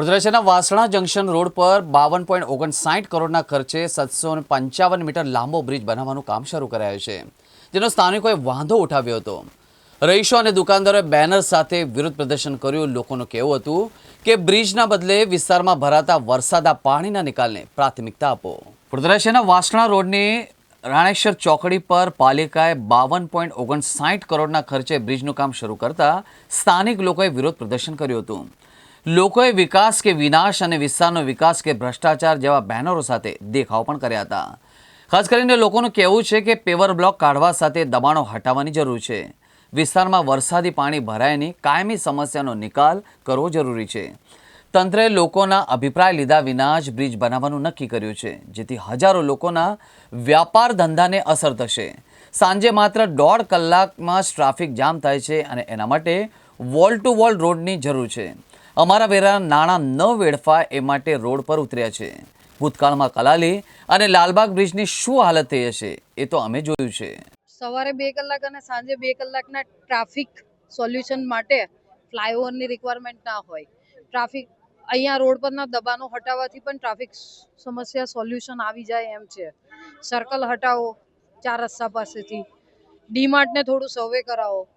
Vadodara Vasna junction road પર બાવન point ઓગણસાઠ કરોડના ખર્ચે સાતસો પંચાવન મીટર લાંબો બ્રિજ બનાવવાનું કામ શરૂ કરાયું છે. જેનો સ્થાનિકોએ વાંધો ઉઠાવ્યો હતો. રહીશો અને દુકાનદારોએ બેનર સાથે વિરોધ પ્રદર્શન કર્યું. લોકોનું કહેવું હતું કે બ્રિજના બદલે વિસ્તારમાં ભરાતા વરસાદા પાણીના નિકાલને પ્રાથમિકતા આપો. વડોદરા શહેરના વાસણા રોડની રાણેશ્વર ચોકડી પર પાલિકાએ બાવન પોઈન્ટ ઓગણસાઠ કરોડના ખર્ચે બ્રિજનું કામ શરૂ કરતા સ્થાનિક લોકોએ વિરોધ પ્રદર્શન કર્યું હતું. લોકોએ વિકાસ કે વિનાશ અને વિસ્તારનો વિકાસ કે ભ્રષ્ટાચાર જેવા બેનરો સાથે દેખાવ પણ કર્યા હતા. ખાસ કરીને લોકોનું કહેવું છે કે પેવર બ્લોક કાઢવા સાથે દબાણો હટાવવાની જરૂર છે. વિસ્તારમાં વરસાદી પાણી ભરાયની કાયમી સમસ્યાનો નિકાલ કરવો જરૂરી છે. તંત્રે લોકોના અભિપ્રાય લીધા વિના જ બ્રિજ બનાવવાનું નક્કી કર્યું છે, જેથી હજારો લોકોના વ્યાપાર ધંધાને અસર થશે. સાંજે માત્ર દોઢ કલાકમાં જ ટ્રાફિક જામ થાય છે અને એના માટે વોલ ટુ વોલ રોડની જરૂર છે. અમારા વેરા નાણાં ન વેડફાય એ માટે રોડ પર ઉતર્યા છે. ભૂતકાળમાં કલાલી અને લાલબાગ બ્રિજની શું હાલત થઈ હશે એ તો અમે જોયું છે. સવારે બે કલાક અને સાંજે બે કલાકના ટ્રાફિક સોલ્યુશન માટે ફ્લાયઓવરની રિક્વાયરમેન્ટ ના હોય. ટ્રાફિક, અહીંયા રોડ પરના દબાણો હટાવવાથી પણ ટ્રાફિક સમસ્યા સોલ્યુશન આવી જાય એમ છે. સર્કલ હટાવો ચાર રસ્તા પાસેથી. ડીમાર્ટને થોડું સર્વે કરાવો.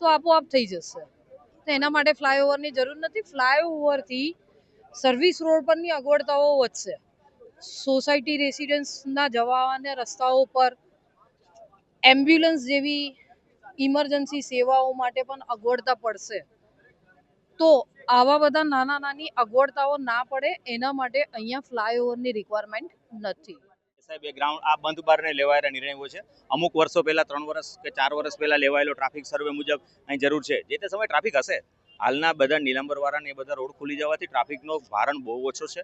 તો આપોઆપ થઈ જશે. તો એના માટે ફ્લાયઓવરની જરૂર નથી. ફ્લાયઓવરથી સર્વિસ રોડ પરની અગવડતાઓ વધશે. સોસાયટી રેસિડન્સના અને રસ્તાઓ પર એમ્બ્યુલન્સ જેવી ઇમરજન્સી સેવાઓ માટે પણ અગવડતા પડશે. તો આવા બધા નાના નાની અગવડતાઓ ના પડે, એના માટે અહીંયા ફ્લાયઓવરની રિક્વાયરમેન્ટ નથી. સાહેબ, એ ગ્રાઉન્ડ આ બંધ બારને લેવાયેલા નિર્ણયો છે. અમુક વર્ષો પહેલા, ત્રણ વર્ષ કે ચાર વર્ષ પહેલા લેવાયેલો ટ્રાફિક સર્વે મુજબ અહીં જરૂર છે. જે તે સમયે ટ્રાફિક હશે? હાલના બધા નિલંબરવાળા ને એ બધા રોડ ખુલી જવાથી ટ્રાફિકનો ભારણ બહુ ઓછો છે.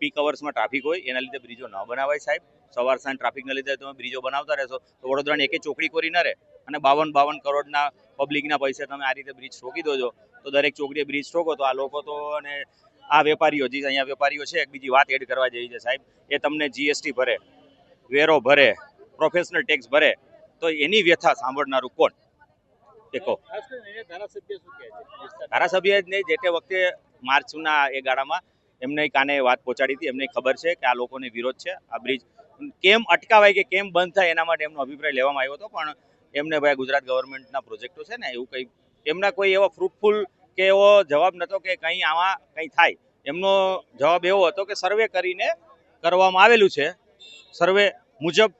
પીક અવર્સમાં ટ્રાફિક હોય, એના લીધે બ્રિજો ન બનાવાય સાહેબ. સવાર સાંજ ટ્રાફિકના લીધે તમે બ્રિજો બનાવતા રહેશો. તો વડોદરાની એકે ચોકડી કોરી ન રહે અને બાવન બાવન કરોડના પબ્લિકના પૈસે તમે આ રીતે બ્રિજ ઠોકી દો છો. તો દરેક ચોકડીએ બ્રિજ ઠોકો તો આ લોકો તો અને આ વેપારીઓ, જે અહીંયા વેપારીઓ છે, એક બીજી વાત એડ કરવા જેવી છે, સાહેબ. એ તમને જીએસટી ભરે, વેરો ભરે પ્રોફેશનલ ટેક્સ ભરે, તો એની વ્યથા સાંભળનારું કોણ? કહો ધારાસભ્ય જ નહીં, જે તે વખતે માર્ચના એ ગાળામાં એમને કાને વાત પહોંચાડી હતી, એમને ખબર છે કે આ લોકોને વિરોધ છે, આ બ્રિજ. કેમ અટકાવાય કે કેમ બંધ થાય એના માટે એમનો અભિપ્રાય લેવામાં આવ્યો હતો, પણ એમને ભાઈ ગુજરાત ગવર્મેન્ટના પ્રોજેક્ટો છે ને, એવું કંઈ એમના કોઈ એવા ફ્રૂટફુલ કે એવો જવાબ નહોતો કે કંઈ આમાં કંઈ થાય. એમનો જવાબ એવો હતો કે સર્વે કરીને કરવામાં આવેલું છે. સર્વે મુજબ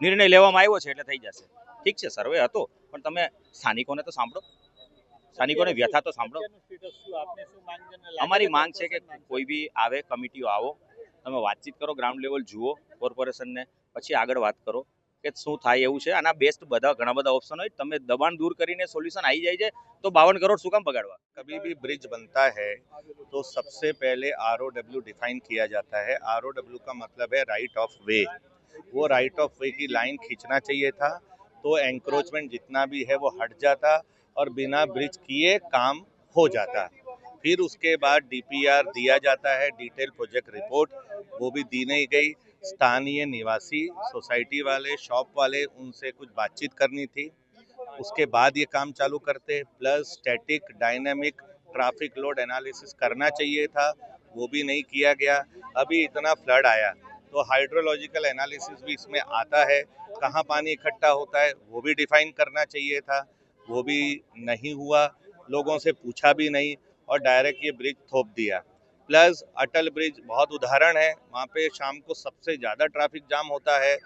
નિર્ણય લેવામાં આવ્યો છે એટલે થઈ જશે. ઠીક છે, સર્વે હતો, પણ તમે સ્થાનિકોને તો સાંભળો. સ્થાનિકોને વ્યથા તો સાંભળો. અમારી માંગ છે કે કોઈ બી આવે, કમિટીઓ આવો, તમે વાતચીત કરો, ગ્રાઉન્ડ લેવલ જુઓ, કોર્પોરેશનને, પછી આગળ વાત કરો. કે શું થાય એવું છે આના બેસ્ટ બધા ઘણા બધા ઓપ્શન હોય તમે દબાણ દૂર કરીને સોલ્યુશન આવી જાય છે તો બાવન કરોડ શું કામ બગાડવા कभी भी ब्रिज बनता है तो सबसे पहले आर डिफाइन किया जाता है आर का मतलब है राइट ऑफ वे वो राइट ऑफ वे की लाइन खींचना चाहिए था तो एंक्रोचमेंट जितना भी है वो हट जाता और बिना ब्रिज किए काम हो जाता फिर उसके बाद डीपीआर दिया जाता है डिटेल प्रोजेक्ट रिपोर्ट वो भी दी नहीं गई स्थानीय निवासी सोसाइटी वाले, शॉप वाले उनसे कुछ बातचीत करनी थी। उसके बाद ये काम चालू करते plus static dynamic traffic load analysis करना चाहिए था, वो भी नहीं किया गया। अभी इतना फ्लड आया तो हाइड्रोलॉजिकल एनालिसिस भी इसमें आता है, कहाँ पानी इकट्ठा होता है, वो भी डिफाइन करना चाहिए था, वो भी नहीं हुआ, लोगों से पूछा भी नहीं और डायरेक्ट ये ब्रिज थोप दिया। प्लस अटल ब्रिज बहुत उदाहरण है। वहाँ पे शाम को सबसे ज़्यादा ट्रैफ़िक जाम होता है।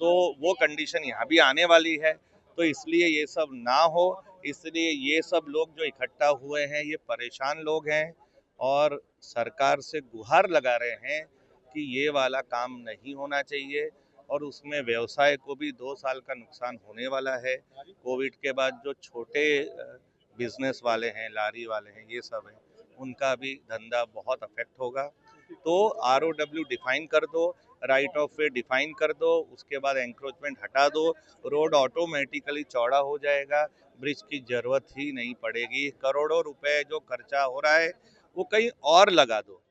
तो वो कंडीशन यहाँ भी आने वाली है। तो इसलिए ये सब ना हो। इसलिए ये सब लोग जो इकट्ठा हुए हैं, ये परेशान लोग हैं और सरकार से गुहार लगा रहे हैं कि ये वाला काम नहीं होना चाहिए और उसमें व्यवसाय को भी दो साल का नुकसान होने वाला है। कोविड के बाद जो छोटे बिज़नेस वाले हैं, लारी वाले हैं, ये सब हैं। उनका भी धंधा बहुत अफेक्ट होगा। तो आर डिफाइन कर दो राइट ऑफ़ वे डिफाइन कर दो, उसके बाद एंक्रोचमेंट हटा दो रोड ऑटोमेटिकली चौड़ा हो जाएगा ब्रिज की ज़रूरत ही नहीं पड़ेगी। करोड़ों रुपए जो खर्चा हो रहा है, वो कहीं और लगा दो।